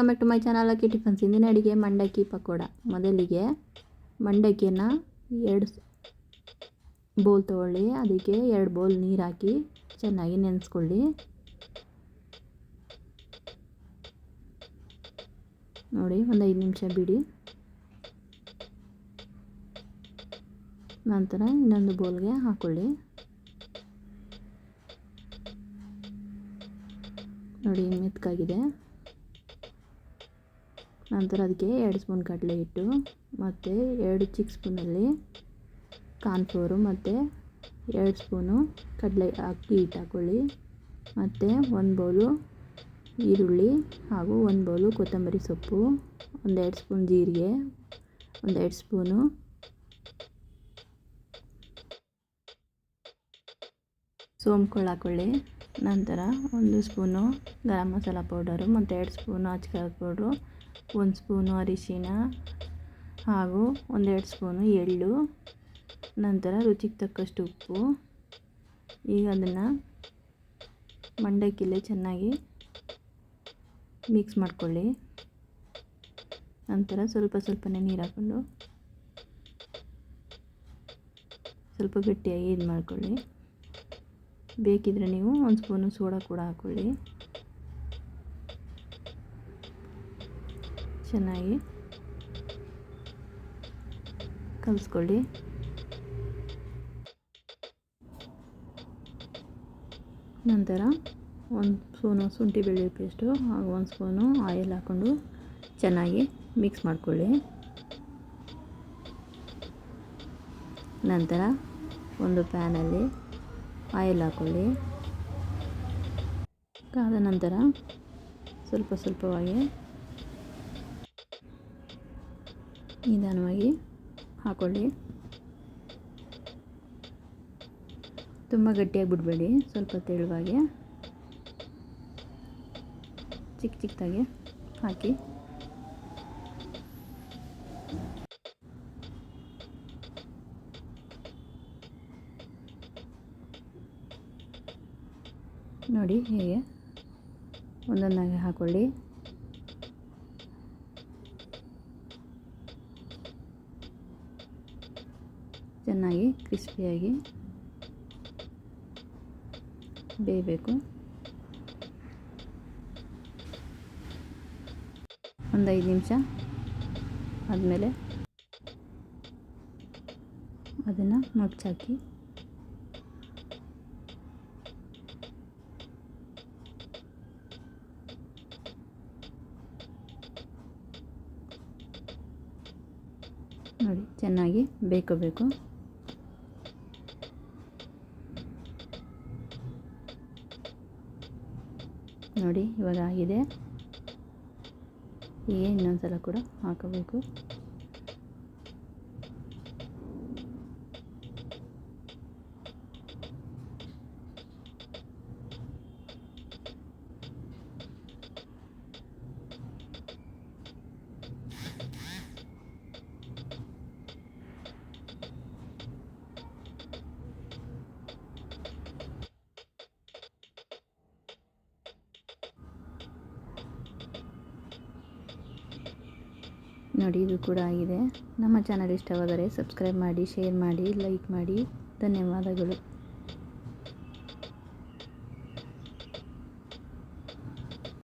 Welcome back to my channel ಅಕ್ಕಿ tiffins ಇಂದಿನ ಅಡಿಗೆ ಮಂಡಕ್ಕಿ ಪಕೋಡ. ಮೊದಲಿಗೆ ಮಂಡಕ್ಕಿಯನ್ನು ಎರಡು ಬೌಲ್ ತೊಗೊಳ್ಳಿ. ಅದಕ್ಕೆ ಎರಡು ಬೌಲ್ ನೀರು ಹಾಕಿ ಚೆನ್ನಾಗಿ ನೆನೆಸ್ಕೊಳ್ಳಿ. ನೋಡಿ, ಒಂದು ಐದು ನಿಮಿಷ ಬಿಡಿ. ನಂತರ ಇನ್ನೊಂದು ಬೌಲ್ಗೆ ಹಾಕ್ಕೊಳ್ಳಿ ನೋಡಿ ಮೆತ್ತಗಾಗಿದೆ ನಂತರ ಅದಕ್ಕೆ ಎರಡು ಸ್ಪೂನ್ ಕಡಲೆ ಹಿಟ್ಟು ಮತ್ತು ಎರಡು ಚಿಕ್ಕ ಸ್ಪೂನಲ್ಲಿ ಕಾರ್ನ್ಫ್ಲೋರು ಮತ್ತು ಎರಡು ಸ್ಪೂನು ಕಡಲೆ ಅಕ್ಕಿ ಹಿಟ್ಟು ಹಾಕ್ಕೊಳ್ಳಿ. ಮತ್ತು ಒಂದು ಬೌಲು ಈರುಳ್ಳಿ ಹಾಗೂ ಒಂದು ಬೌಲು ಕೊತ್ತಂಬರಿ ಸೊಪ್ಪು, ಒಂದೆರಡು ಸ್ಪೂನ್ ಜೀರಿಗೆ, ಒಂದೆರಡು ಸ್ಪೂನು ಸೋಂಪು ಹಾಕ್ಕೊಳ್ಳಿ. ನಂತರ ಒಂದು ಸ್ಪೂನು ಗರಂ ಮಸಾಲ ಪೌಡರು ಮತ್ತು ಎರಡು ಸ್ಪೂನು ಅಚ್ಕಾರದ ಪೌಡ್ರು, ಒಂದು ಸ್ಪೂನು ಅರಿಶಿನ ಹಾಗೂ ಒಂದೆರಡು ಸ್ಪೂನು ಎಳ್ಳು, ನಂತರ ರುಚಿಗೆ ತಕ್ಕಷ್ಟು ಉಪ್ಪು. ಈಗ ಅದನ್ನು ಮಂಡಕ್ಕಿಲೆ ಚೆನ್ನಾಗಿ ಮಿಕ್ಸ್ ಮಾಡಿಕೊಳ್ಳಿ. ನಂತರ ಸ್ವಲ್ಪ ಸ್ವಲ್ಪನೇ ನೀರು ಹಾಕ್ಕೊಂಡು ಸ್ವಲ್ಪ ಗಟ್ಟಿಯಾಗಿ ಇದು ಮಾಡ್ಕೊಳ್ಳಿ. ಬೇಕಿದ್ರೆ ನೀವು ಒಂದು ಸ್ಪೂನು ಸೋಡಾ ಕೂಡ ಹಾಕ್ಕೊಳ್ಳಿ ಚೆನ್ನಾಗಿ ಕಲಿಸ್ಕೊಳ್ಳಿ. ನಂತರ ಒಂದು ಸ್ಪೂನು ಶುಂಠಿ ಬೆಳ್ಳುಳ್ಳಿ ಪೇಸ್ಟು ಹಾಗೂ ಒಂದು ಸ್ಪೂನು ಆಯಿಲ್ ಹಾಕ್ಕೊಂಡು ಚೆನ್ನಾಗಿ ಮಿಕ್ಸ್ ಮಾಡ್ಕೊಳ್ಳಿ. ನಂತರ ಒಂದು ಪ್ಯಾನಲ್ಲಿ ಆಯಿಲ್ ಹಾಕ್ಕೊಳ್ಳಿ ಕಾದ ನಂತರ ಸ್ವಲ್ಪ ಸ್ವಲ್ಪವಾಗಿ ನಿಧಾನವಾಗಿ ಹಾಕ್ಕೊಳ್ಳಿ ತುಂಬ ಗಟ್ಟಿಯಾಗಿ ಬಿಡಬೇಡಿ, ಸ್ವಲ್ಪ ತೆಳುವಾಗಿ. ಚಿಕ್ಕ ಚಿಕ್ಕದಾಗಿ ಹಾಕಿ. ನೋಡಿ ಹೇಗೆ. ಒಂದೊಂದಾಗಿ ಹಾಕೊಳ್ಳಿ. ಚೆನ್ನಾಗಿ ಕ್ರಿಸ್ಪಿಯಾಗಿ ಬೇಯಬೇಕು. ಒಂದು ಐದು ನಿಮಿಷ ಆದಮೇಲೆ ಅದನ್ನು ಮಗ್ಚಾಕಿ ನೋಡಿ ಚೆನ್ನಾಗಿ ಬೇಕೋಬೇಕು. ನೋಡಿ ಇವಾಗ ಆಗಿದೆ. ಹೀಗೆ ಇನ್ನೊಂದು ಸಲ ಕೂಡ ಹಾಕಬೇಕು. ನೋಡಿ ಇದು ಕೂಡ ಆಗಿದೆ. ನಮ್ಮ ಚಾನಲ್ ಇಷ್ಟವಾದರೆ ಸಬ್ಸ್ಕ್ರೈಬ್ ಮಾಡಿ ಶೇರ್ ಮಾಡಿ ಲೈಕ್ ಮಾಡಿ. ಧನ್ಯವಾದಗಳು.